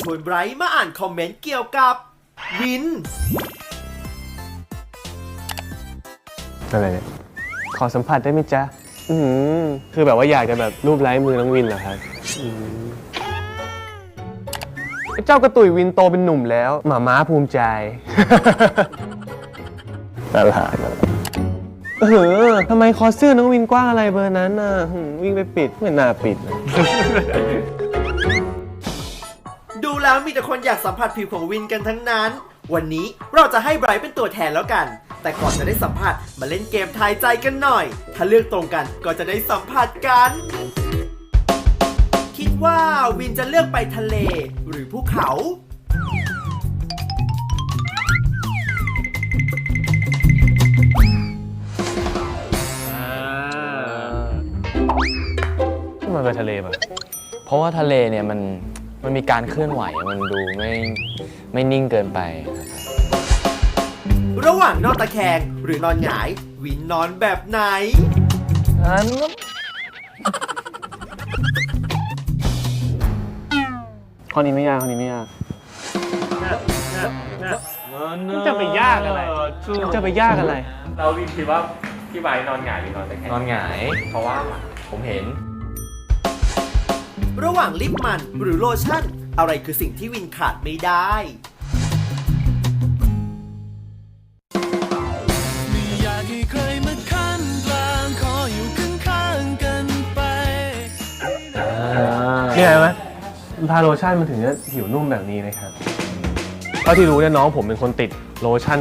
ชวนไบรท์มาอ่านคอมเมนต์เกี่ยวกับวิน อะไรเนี่ย ขอสัมผัสได้ไหมจ๊ะ อืมคือแบบว่าอยากจะแบบรูปไล้มือน้องวินเหรอครับอืมเจ้ากระตุยวินโตเป็นหนุ่มแล้วหมาม้าภูมิใจ น่ารักน่ารักเออทำไมคอเสื้อน้องวินกว้างอะไรเบอร์นั้นน่ะหืมวิ่งไปปิดไม่น่าปิดนะดู แล้วมีแต่คนอยากสัมผัสผิวของวินกันทั้งนั้น วันนี้เราจะให้ไบรท์เป็นตัวแทนแล้วกัน แต่ก่อนจะได้สัมผัสมาเล่นเกมทายใจกันหน่อย ถ้าเลือกตรงกันก็จะได้สัมผัสกัน คิดว่าวินจะเลือกไปทะเล หรือภูเขาทำไมไปทะเลมาเพราะว่าทะเลเนี่ยมัน มันมีการเคลื่อนไหวมันดูไม่ไม่นิ่งเกินไปครับระหว่างนอนตะแคงหรือนอนหงาย วินนอนแบบไหนข้อนี้ไม่ยากข้อนี้ไม่ยากมันจะไปยากอะไรมันจะไปยากอะไร เราวินคิดว่าพี่ไบร์ทนอนหงายหรือนอนตะแคงนอนหงาย เพราะว่าผมเห็น ระหว่างลิปมันหรือโลชั่น อะไรคือสิ่งที่วินขาดไม่ได้อยากให้ใครมาขั้นกลางขออยู่ข้างๆกันไป เนี่ยเห็นไหมทาโลชั่นมันถึงจะผิวนุ่มแบบนี้นะครับเท่าที่รู้เนี่ยน้องผมเป็นคนติดโลชั่น